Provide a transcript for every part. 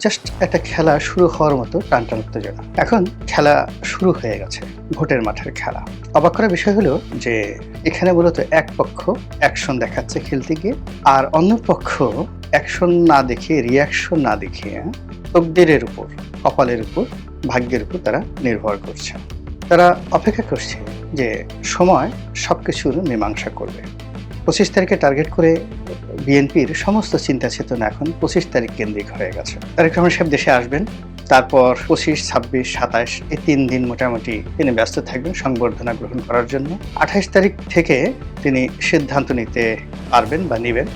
Just একটা খেলা শুরু হওয়ার মতো টানটান উত্তেজনা এখন খেলা শুরু হয়ে গেছে, ভোটের মাঠের খেলা। অবাক করার বিষয় হলো যে এখানে মূলত এক পক্ষ অ্যাকশন দেখাচ্ছে খেলতে গিয়ে, আর অন্য পক্ষ অ্যাকশন না দেখিয়ে রিয়াকশন না দেখিয়ে তকদিরের উপর, কপালের উপর, ভাগ্যের উপর তারা নির্ভর করছে। তারা অপেক্ষা করছে যে সময় সব কিছুর মীমাংসা করবে। পঁচিশ তারিখে টার্গেট করে বিএনপির সমস্ত চিন্তা চেতনা এখন পঁচিশ তারিখ কেন্দ্রিক হয়ে গেছে। তারেক রহমান সাহেব দেশে আসবেন, তারপর পঁচিশ, ছাব্বিশ, সাতাশ, এই তিন দিন মোটামুটি তিনি ব্যস্ত থাকবেন সংবর্ধনা গ্রহণ করার জন্য। আঠাশ তারিখ থেকে তিনি সিদ্ধান্ত নিতে পারবেন বা নেবেন।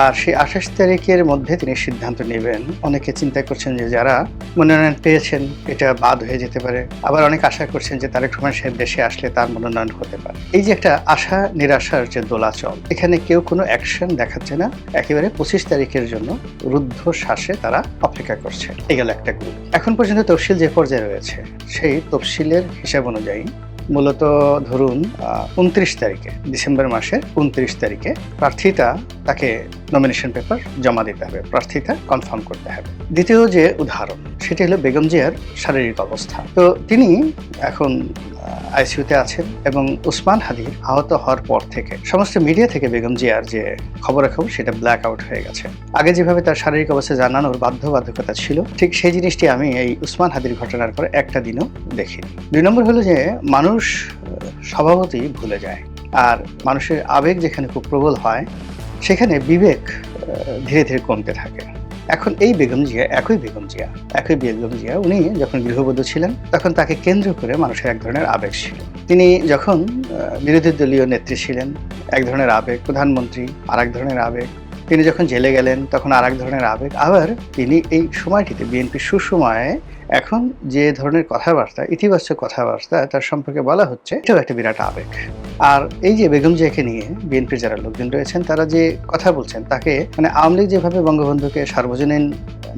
আর সেই আঠাশ তারিখের মধ্যে তিনি সিদ্ধান্ত নেবেন। অনেকে চিন্তা করছেন যে যারা মনোনয়ন পেয়েছেন, এটা বাদ হয়ে যেতে পারে। আবার অনেক আশা করছেন যে তারেক রহমান সাহেব দেশে আসলে তার মনোনয়ন হতে পারে। এই যে একটা আশা নিরাশার যে দোলাচল, এখানে কেউ কোনো অ্যাকশন দেখাচ্ছে না। একেবারে পঁচিশ তারিখের জন্য রুদ্ধ শ্বাসে তারা অপেক্ষা করছে। এই গেল একটা গ্রুপ এখন পর্যন্ত তফসিল যে পর্যায়ে রয়েছে, সেই তফসিলের হিসাব অনুযায়ী মূলত ধরুন উনত্রিশ তারিখে, ডিসেম্বর মাসের উনত্রিশ তারিখে প্রার্থীতা তাকে নমিনেশন পেপার জমা দিতে হবে প্রার্থীতা কনফার্ম করতে হবে। দ্বিতীয় যে উদাহরণ, সেটি হলো বেগম জিয়ার শারীরিক অবস্থা। তো তিনি এখন আইসিইউতে আছেন এবং উসমান হাদির আহত হওয়ার পর থেকে সমস্ত মিডিয়া থেকে বেগম জিয়ার যে খবরাখবর, সেটা ব্ল্যাক আউট হয়ে গেছে। আগে যেভাবে তার শারীরিক অবস্থা জানানোর বাধ্যবাধকতা ছিল, ঠিক সেই জিনিসটি আমি এই উসমান হাদির ঘটনার পর একটা দিনও দেখিনি। দুই নম্বর হলো যে মানুষ স্বভাবতই ভুলে যায়। আর মানুষের আবেগ যেখানে খুব প্রবল হয় সেখানে বিবেক ধীরে ধীরে কমতে থাকে। এখন এই বেগম জিয়া, একই বেগম জিয়া, একই বেগম জিয়া, উনি যখন গৃহবধূ ছিলেন, তখন তাকে কেন্দ্র করে মানুষের এক ধরনের আবেগ ছিল। তিনি যখন বিরোধী দলীয় নেত্রী ছিলেন, এক ধরনের আবেগ, প্রধানমন্ত্রী আর এক ধরনের আবেগ, তিনি যখন জেলে গেলেন, তখন আর এক ধরনের আবেগ, আবার তিনি এই সময়টিতে বিএনপির সুসময়ে এখন যে ধরনের কথাবার্তা, ইতিবাচক কথাবার্তা তার সম্পর্কে বলা হচ্ছে, এটাও একটা বিরাট আবেগ। আর এই যে বেগম জিয়াকে নিয়ে বিএনপির যারা লোকজন রয়েছেন, তারা যে কথা বলছেন, তাকে মানে আওয়ামী লীগ যেভাবে বঙ্গবন্ধুকে সার্বজনীন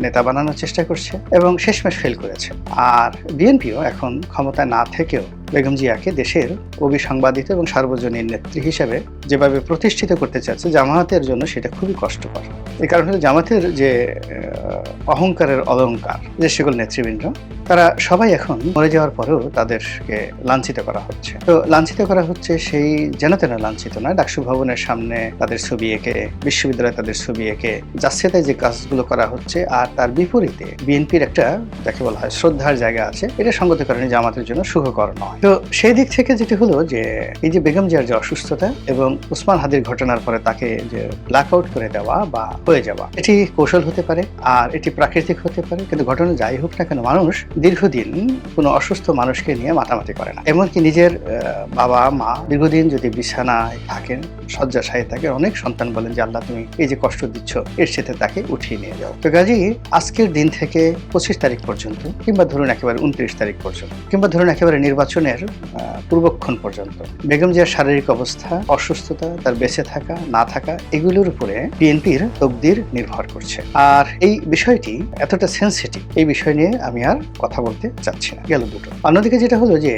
নেতা বানানোর চেষ্টা করছে এবং শেষমেশ ফেল করেছে। আর বিএনপিও এখন ক্ষমতায় না থেকেও বেগম জিয়াকে দেশের অবিসংবাদিত এবং সার্বজনীন নেত্রী হিসেবে যেভাবে প্রতিষ্ঠিত করতে চাচ্ছে, জামায়াতের জন্য সেটা খুবই কষ্টকর। এই কারণ হলো জামাতের যে অহংকারের অলংকার যে সকল নেতৃবৃন্দ, তারা সবাই এখন মরে যাওয়ার পরেও তাদেরকে লাঞ্ছিত করা হচ্ছে। তো লাঞ্ছিত করা হচ্ছে সেই যেন তেন লাঞ্ছিত নয়। ডাকসু ভবনের সামনে তাদের ছবি এঁকে, বিশ্ববিদ্যালয়ে তাদের ছবি এঁকে তাই যে কাজগুলো করা হচ্ছে আর তার বিপরীতে বিএনপির একটা যাকে বলা হয় শ্রদ্ধার জায়গা আছে। এটা সঙ্গত কারণে জামাতের জন্য সুখকর নয়। তো সেই দিক থেকে যেটি হলো যে এই যে বেগম জিয়ার যে অসুস্থতা এবং উসমান হাদির ঘটনার পরে তাকে যে ব্ল্যাক আউট করে দেওয়া বা হয়ে যাওয়া, এটি কৌশল হতে পারে আর এটি প্রাকৃতিক হতে পারে। কিন্তু ঘটনা যাই হোক না কেন মানুষ দীর্ঘদিন কোনো অসুস্থ মানুষকে নিয়ে মাতামাতি করে না। এমনকি নিজের বাবা, মা দীর্ঘদিন যদি বিছানায় থাকেন, শয্যাশায়ী থাকেন, অনেক সন্তান বলেন যে, আল্লাহ, তুমি এই যে কষ্ট দিচ্ছ, এর সাথে তাকে উঠিয়ে নিয়ে যাও। তো কাজী আজকের দিন থেকে পঁচিশ তারিখ পর্যন্ত কিংবা ধরুন একেবারে উনত্রিশ তারিখ পর্যন্ত কিংবা ধরুন একেবারে নির্বাচনের পূর্বক্ষণ পর্যন্ত, বেগম জিয়ার শারীরিক অবস্থা, অসুস্থতা, তার বেঁচে থাকা, না থাকা, এগুলোর উপরে বিএনপির তকদির নির্ভর করছে। আর এই বিষয়টি এতটা সেন্সিটিভ এই বিষয় নিয়ে আমি আর কথা বলতে চাচ্ছি না। গেল দুটো। অন্যদিকে যেটা হলো যে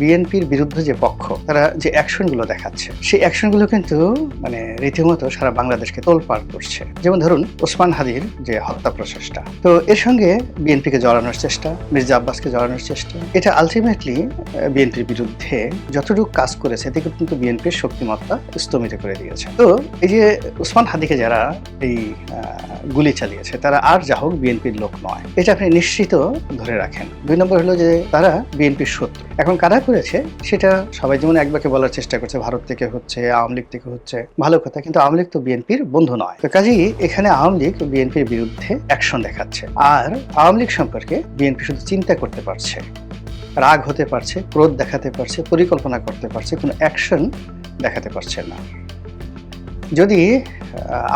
বিএনপির বিরুদ্ধে যে পক্ষ, তারা যে অ্যাকশনগুলো দেখাচ্ছে, সেই অ্যাকশনগুলো কিন্তু মানে রীতিমতো সারা বাংলাদেশকে তোলপাড় করছে। যেমন ধরুন ওসমান হাদির যে হত্যা প্রচেষ্টা। তো এর সঙ্গে বিএনপিকে জড়ানোর চেষ্টা, মির্জা আব্বাসকে জড়ানোর চেষ্টা। এটা আলটিমেটলি বিএনপির বিরুদ্ধে যতটুকু কাজ করেছে, এতে কিন্তু বিএনপির শক্তিমত্তা স্তমিত করে দিয়েছে। তো এই যে ওসমান হাদিকে যারা এই গুলি চালিয়েছে, তারা আর যা হোক বিএনপির লোক নয়। এটা আপনি নিশ্চিত ধরে রাখেন। দুই নম্বর হলো যে তারা বিএনপির শত্রু। এখন কারা করেছে, সেটা সবাই যেমন একবাকে বলার চেষ্টা করছে, ভারত থেকে হচ্ছে, আওয়ামী লীগ থেকে হচ্ছে, ভালো কথা, কিন্তু আওয়ামী লীগ তো বিএনপির বন্ধু নয়। তো কাজেই এখানে আওয়ামী লীগ বিএনপির বিরুদ্ধে অ্যাকশন দেখাচ্ছে। আর আওয়ামী লীগ সম্পর্কে বিএনপি শুধু চিন্তা করতে পারছে, রাগ হতে পারছে, ক্রোধ দেখাতে পারছে, পরিকল্পনা করতে পারছে, কোনো অ্যাকশন দেখাতে পারছে না। যদি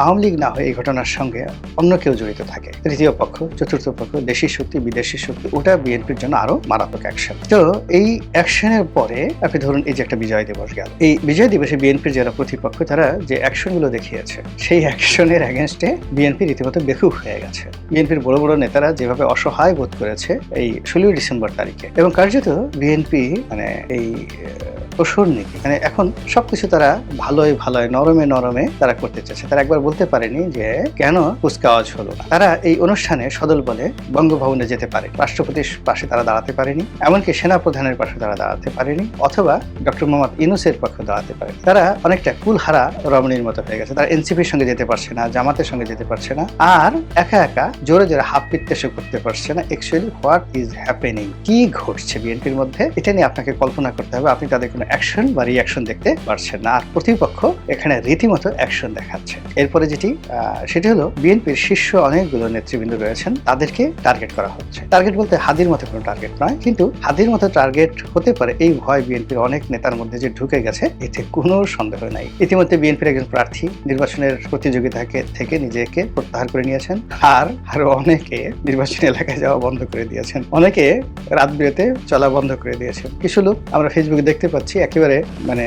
আওয়ামী লীগ না হয় এই ঘটনার সঙ্গে অন্য কেউ জড়িত থাকে, তৃতীয় পক্ষ, চতুর্থ পক্ষ, দেশি শক্তি, বিদেশি শক্তি, ওটা বিএনপির জন্য আরও মারাত্মক অ্যাকশন তো এই অ্যাকশনের পরে আপনি ধরুন এই যে একটা বিজয় দিবস গেল, এই বিজয় দিবসে বিএনপির যারা প্রতিপক্ষ, তারা যে অ্যাকশনগুলো দেখিয়েছে, সেই অ্যাকশনের অ্যাগেনস্টে বিএনপি রীতিমতো বেকুব হয়ে গেছে। বিএনপির বড় বড় নেতারা যেভাবে অসহায় বোধ করেছে এই ষোলোই ডিসেম্বর তারিখে, এবং কার্যত বিএনপি মানে এই অসুর নীতি মানে এখন সবকিছু তারা ভালোই ভালোই নরমে নরমে তারা করতে চাচ্ছে তারা একবার বলতে পারেনি যে, কেন কুচকাওয়াজ হলো? তারা এই অনুষ্ঠানে সদল বলে বঙ্গভবনে যেতে পারে। রাষ্ট্রপতির পাশে তারা দাঁড়াতে পারেনি, এমনকি সেনাপ্রধানের পাশে তারা দাঁড়াতে পারেনি, অথবা ডক্টর মোহাম্মদ ইনুসের পক্ষে দাঁড়াতে পারে তারা অনেকটা কুলহারা রমণীর মতো হয়ে গেছে। তারা এনসিপির সঙ্গে যেতে পারছে না, জামাতের সঙ্গে যেতে পারছে না, আর একা একা জোরে জোরে হাত পিত্তেশও করতে পারছে না। অ্যাকচুয়ালি হোয়াট ইজ হ্যাপেনিং কি ঘটছে বিএনপির মধ্যে? এটা নিয়ে আপনাকে কল্পনা করতে হবে। আপনি তাদের কোনো অ্যাকশন বা রিয়াকশন দেখতে পারছেন না। আর প্রতিপক্ষ এখানে রীতিমতো অ্যাকশন দেখাচ্ছে। এরপরে যেটি সেটি হলো, বিএনপির শীর্ষ অনেকগুলো নেতৃবৃন্দ রয়েছেন, তাদেরকে টার্গেট করা হচ্ছে। টার্গেট বলতে হাদির মতো কোনো টার্গেট নয়, কিন্তু হাদির মতো টার্গেট হতে পারে এই ভয় বিএনপির অনেক নেতার মধ্যে যে ঢুকে গেছে, এতে কোনো সন্দেহ নাই। ইতিমধ্যে বিএনপির একজন প্রার্থী নির্বাচনের প্রতিযোগিতাকে থেকে নিজেকে প্রত্যাহার করে নিয়েছেন, আর আরও অনেকে নির্বাচনী এলাকায় যাওয়া বন্ধ করে দিয়েছেন। অনেকে রাত বিরেতে চলা বন্ধ করে দিয়েছেন। কিছু লোক আমরা ফেসবুকে দেখতে পাচ্ছি, একেবারে মানে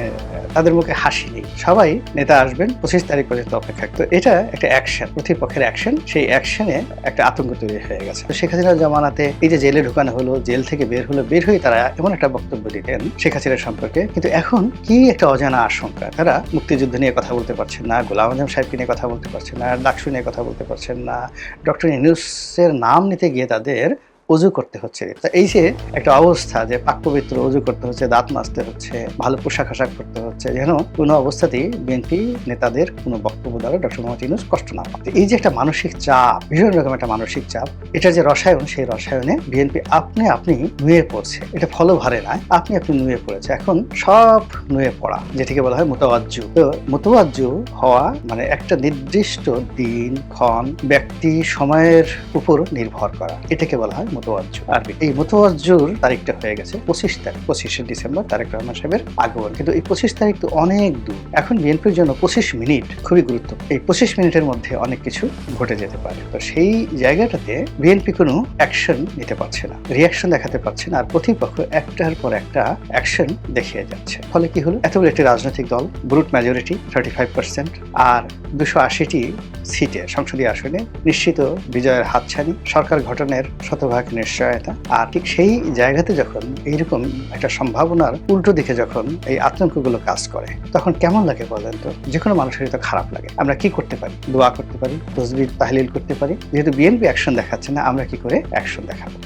তাদের মুখে হাসি নেই। সবাই নেতা আসবেন পঁচিশ তারিখ পর্যন্ত অপেক্ষা তো এটা একটা অ্যাকশন প্রতিপক্ষের অ্যাকশন সেই অ্যাকশনে একটা আতঙ্ক তৈরি হয়ে গেছে। শেখ হাসিনার জামানাতে এই যে জেলে ঢুকানো হলো, জেল থেকে বের হলো, বের হয়ে তারা এমন একটা বক্তব্য দিতেন শেখ হাসিনার সম্পর্কে। কিন্তু এখন কি একটা অজানা আশঙ্কা? তারা মুক্তিযুদ্ধ নিয়ে কথা বলতে পারছেন না, গোলাম আজম সাহেবকে নিয়ে কথা বলতে পারছেন না, ডাকসু নিয়ে কথা বলতে পারছেন না। ডক্টর ইউনুসের নাম নিতে গিয়ে তাদের অজু করতে হচ্ছে। তা এই যে একটা অবস্থা যে পাক পবিত্র অজু করতে হচ্ছে, দাঁত মাজতে হচ্ছে, ভালো পোশাক আশাক করতে হচ্ছে, যেন কোনো অবস্থাতেই বিএনপি নেতাদের কোনো বক্তব্য দ্বারা ডক্টর মোহাম্মদ ইউনুস কষ্ট না পায়। এই যে একটা মানসিক চাপ, ভীষণ রকম একটা মানসিক চাপ, এটা যে রসায়ন, সেই রসায়নে বিএনপি আপনি আপনি নুয়ে পড়ছে। এটা ফলো ভারে না। আপনি আপনি নুয়ে পড়েছে। এখন সব নুয়ে পড়া, যেটিকে বলা হয় মোতাবাজ্জু তো মোতাবাজ্জু হওয়া মানে একটা নির্দিষ্ট দিন, ক্ষণ, ব্যক্তি, সময়ের উপর নির্ভর করা। এটাকে বলা হয় মোতাবাজ্জু আরবি এই মোতাবাজ্জুর তারিখটা হয়ে গেছে পঁচিশ তারিখ পঁচিশে ডিসেম্বর তারেক রহমান সাহেবের আগমন। কিন্তু এই পঁচিশ তারিখ তো অনেক দূর। এখন বিএনপির জন্য পঁচিশ মিনিট খুবই গুরুত্বপূর্ণ। এই পঁচিশ মিনিটের মধ্যে অনেক কিছু ঘটে যেতে পারে। তো সেই জায়গাটাতে বিএনপি কোনো অ্যাকশন নিতে পারছে না রিয়াকশন দেখাতে পারছে না আর প্রতিপক্ষ একটার পর একটা অ্যাকশন দেখিয়ে যাচ্ছে। ফলে কি হলো? এত বড় একটি রাজনৈতিক দল brute majority thirty five percent আর দুশো আশিটি সিটে সংসদীয় আসনে নিশ্চিত বিজয়ের হাতছানি, সরকার গঠনের শতভাগ নিশ্চয়তা। আর ঠিক সেই জায়গাতে যখন এইরকম একটা সম্ভাবনার উল্টো দিকে যখন এই আতঙ্কগুলো কাজ করে, তখন কেমন লাগে বলেন তো? যে কোনো মানুষেরই তো খারাপ লাগে। আমরা কি করতে পারি? দোয়া করতে পারি তসবির তাহলিল করতে পারি। যেহেতু বিএনপি অ্যাকশন দেখাচ্ছে না, আমরা কি করে অ্যাকশন দেখাবো?